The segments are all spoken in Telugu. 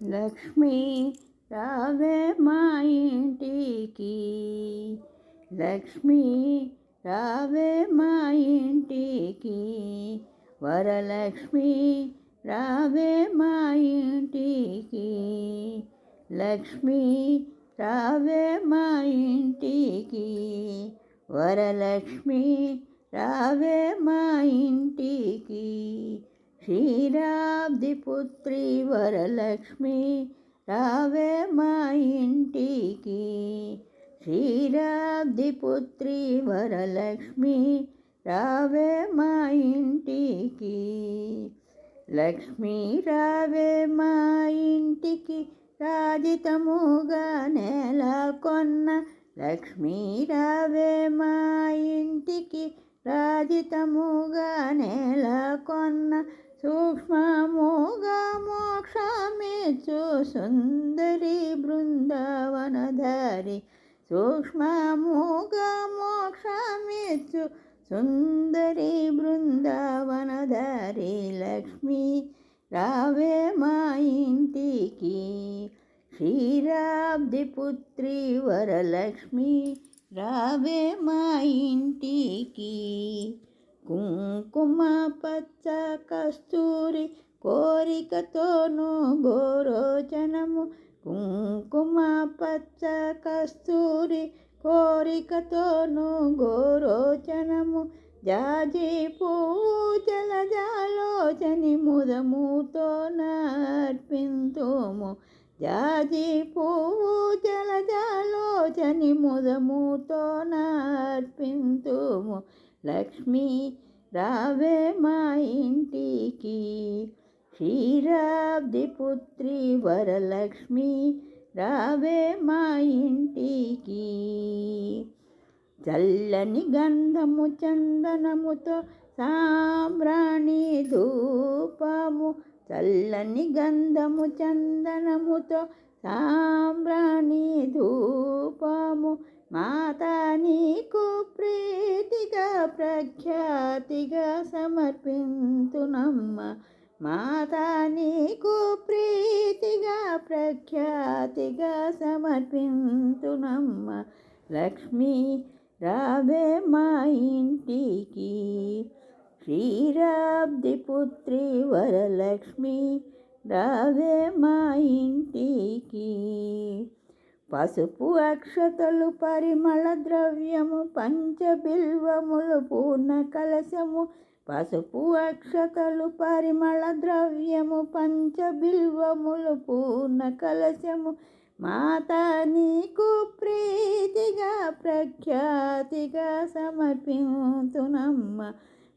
లక్ష్మి రావే మా ఇంటికి లక్ష్మి రావే మా ఇంటికి వరలక్ష్మి రావే మా ఇంటికి లక్ష్మి రావే మా ఇంటికి వరలక్ష్మి రావే మా ఇంటికి క్షీరాబ్దిపుత్రి వరలక్ష్మి రావే మా ఇంటికి. క్షీరాబ్దిపుత్రి వరలక్ష్మి రావే మా ఇంటికి. లక్ష్మీ రావే మా ఇంటికి. రాజితముగా నెలకొన్న లక్ష్మీ రావే మా ఇంటికి. రాజితముగా నెలకొన్న సూక్ష్మముగా మోక్షమిచ్చు సుందరి బృందావనధారి. సూక్ష్మముగా మోక్షమిచ్చు సుందరి బృందావనధారి. లక్ష్మి రావే మా ఇంటికి. క్షీరాబ్దిపుత్రి వరలక్ష్మి రావే మా ఇంటికి. కుంకుమ పచ్చ కస్తూరి కోరికతోనూ గోరోజనము కుంకుమ పచ్చ కస్తూరి కోరికతోనూ గోరోచనము. జాజి పూజల జాలోచని ముదముతో నర్పింతుము జాజి పూజల జాలోచని ముదముతో నర్పింతుము లక్ష్మి రావే మా ఇంటికి. క్షీరాబ్ది పుత్రి వరలక్ష్మి రావే మా ఇంటికి. చల్లని గంధము చందనముతో సాంబ్రాణి ధూపము చల్లని గంధము చందనముతో సాంబ్రాణి ధూపము మాత నీకు ప్రీతిగా ప్రఖ్యాతిగా సమర్పింతునమ్మ మాత నీకు ప్రీతిగా ప్రఖ్యాతిగా సమర్పింతునమ్మ లక్ష్మి రావే మా ఇంటికి. క్షీరాబ్ది పుత్రి వరలక్ష్మి రావే మా ఇంటికి. పసుపు అక్షతలు పరిమళ ద్రవ్యము పంచబిల్వములు పూర్ణ కలశము. పసుపు అక్షతలు పరిమళ ద్రవ్యము పంచబిల్వములు పూర్ణ కలశము. మాత నీకు ప్రీతిగా ప్రఖ్యాతిగా సమర్పింతునమ్మ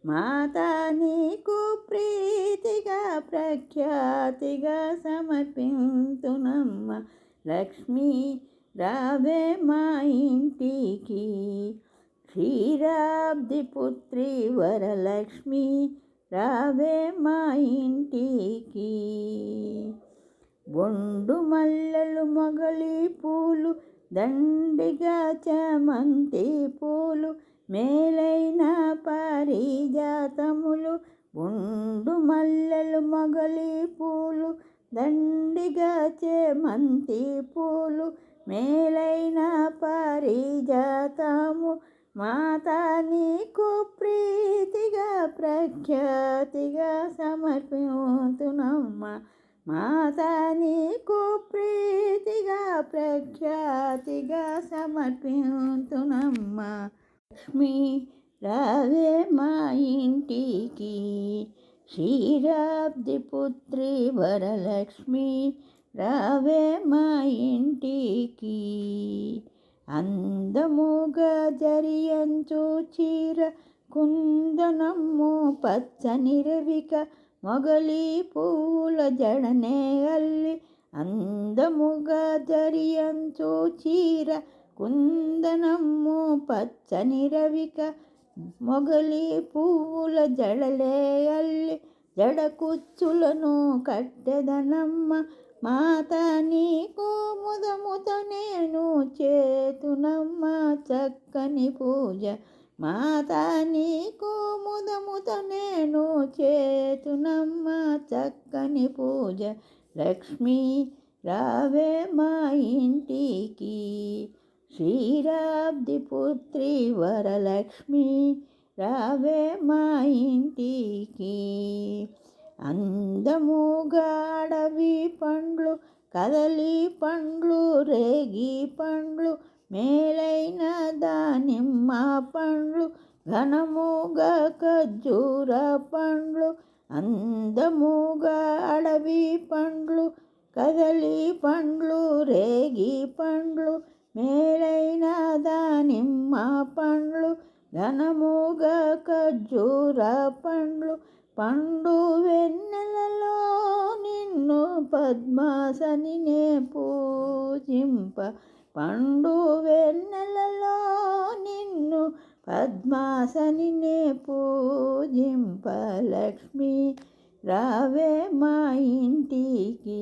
మాత నీకు ప్రీతిగా ప్రఖ్యాతిగా సమర్పింతునమ్మ లక్ష్మి రావే మా ఇంటికి. క్షీరాబ్ది పుత్రి వరలక్ష్మి రావే మా ఇంటికి. బొండు మల్లెలు మొగలి పూలు దండిగా చమంతి పూలు మేలైన పారిజాతములు బొండు మల్లెలు మొగలి పూలు దండిగా చేమంతి పూలు మేలైన పారిజాతము. మాత నీకు ప్రీతిగా ప్రఖ్యాతిగా సమర్పించునమ్మ మాత నీకు ప్రీతిగా ప్రఖ్యాతిగా సమర్పించునమ్మ లక్ష్మి రావే మా ఇంటికి క్షీరాబ్దిపుత్రి వరలక్ష్మి రావే మా ఇంటికి. అందముగా జరియంచు చీర కుందనమ్ము పచ్చని రవిక మొగలి పూల జడనే అల్లి అందముగా జరియంచు చీర కుందనమ్ము పచ్చని రవిక మొగలి పువ్వుల జడలే అల్లి జడ కుచ్చులను కట్టెదనమ్మ. మాత నీకు ముదముత నేను చేతునమ్మ చక్కని పూజ. మాత నీకు ముదముత నేను చేతునమ్మ చక్కని పూజ. లక్ష్మి రావే మా ఇంటికి శ్రీరాబ్దిపుత్రి వరలక్ష్మి రావే మా ఇంటికి. అందముగా అడవి పండ్లు కదలి పండ్లు రేగి పండ్లు మేలైన దానిమ్మ పండ్లు ఘనముగా ఖర్జూర పండ్లు అందముగా అడవి పండ్లు కదలి పండ్లు రేగి పండ్లు మేలైన దానిమ్మ పండ్లు ఘనముగా ఖర్జూర పండ్లు పండు వెన్నెలలో నిన్ను పద్మాసనినే పూజింప. పండు వెన్నెలలో నిన్ను పద్మాసనినే పూజింప. లక్ష్మి రావే మా ఇంటికి